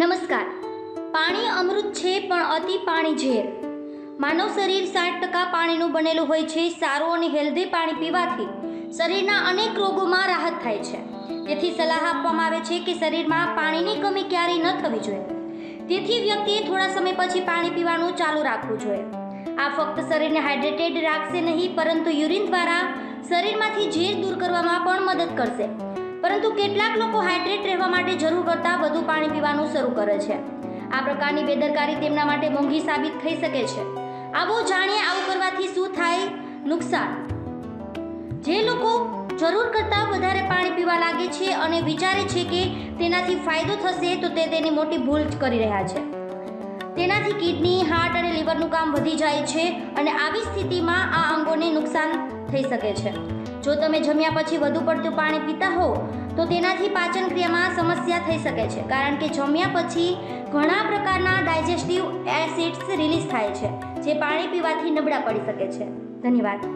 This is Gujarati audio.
નમસ્કાર. પાણી અમૃત છે પણ અતિ પાણી ઝેર. માનવ શરીર સાઠ ટકા પાણીનું બનેલું હોય છે, સારું અને હેલ્ધી પાણી પીવાથી શરીરના અનેક રોગોમાં રાહત થાય છે. તેથી સલાહ આપવામાં આવે છે કે શરીરમાં પાણીની કમી ક્યારેય ન થવી જોઈએ. તેથી વ્યક્તિએ થોડા સમય પછી પાણી પીવાનું ચાલુ રાખવું જોઈએ. આ ફક્ત શરીરને હાઇડ્રેટેડ રાખશે નહીં, પરંતુ યુરિન દ્વારા શરીરમાંથી ઝેર દૂર કરવામાં પણ મદદ કરશે. પરંતુ કેટલાક લોકો હાઇડ્રેટ રહેવા માટે જરૂર કરતાં વધુ પાણી પીવાનું શરૂ કરે છે. આ પ્રકારની બેદરકારી તેમના માટે મોંઘી સાબિત થઈ શકે છે. આવો જાણીએ આવું કરવાથી શું થાય નુકસાન. જે લોકો જરૂર કરતાં વધારે પાણી પીવા લાગે છે અને વિચારે છે કે તેનાથી ફાયદો થશે તો તે તેની મોટી ભૂલ કરી રહ્યા છે. તેનાથી કિડની, હાર્ટ અને લીવરનું કામ વધી જાય છે અને આવી સ્થિતિમાં આ અંગોને નુકસાન થઈ શકે છે. જો તમે જમ્યા પછી વધુ પડતું પાણી પીતા હો તો તેનાથી પાચન ક્રિયામાં સમસ્યા થઈ શકે છે. કારણ કે જમ્યા પછી ઘણા પ્રકારના ડાયજેસ્ટિવ એસિડ્સ રિલીઝ થાય છે, જે પાણી પીવાથી નબળા પડી શકે છે. ધન્યવાદ.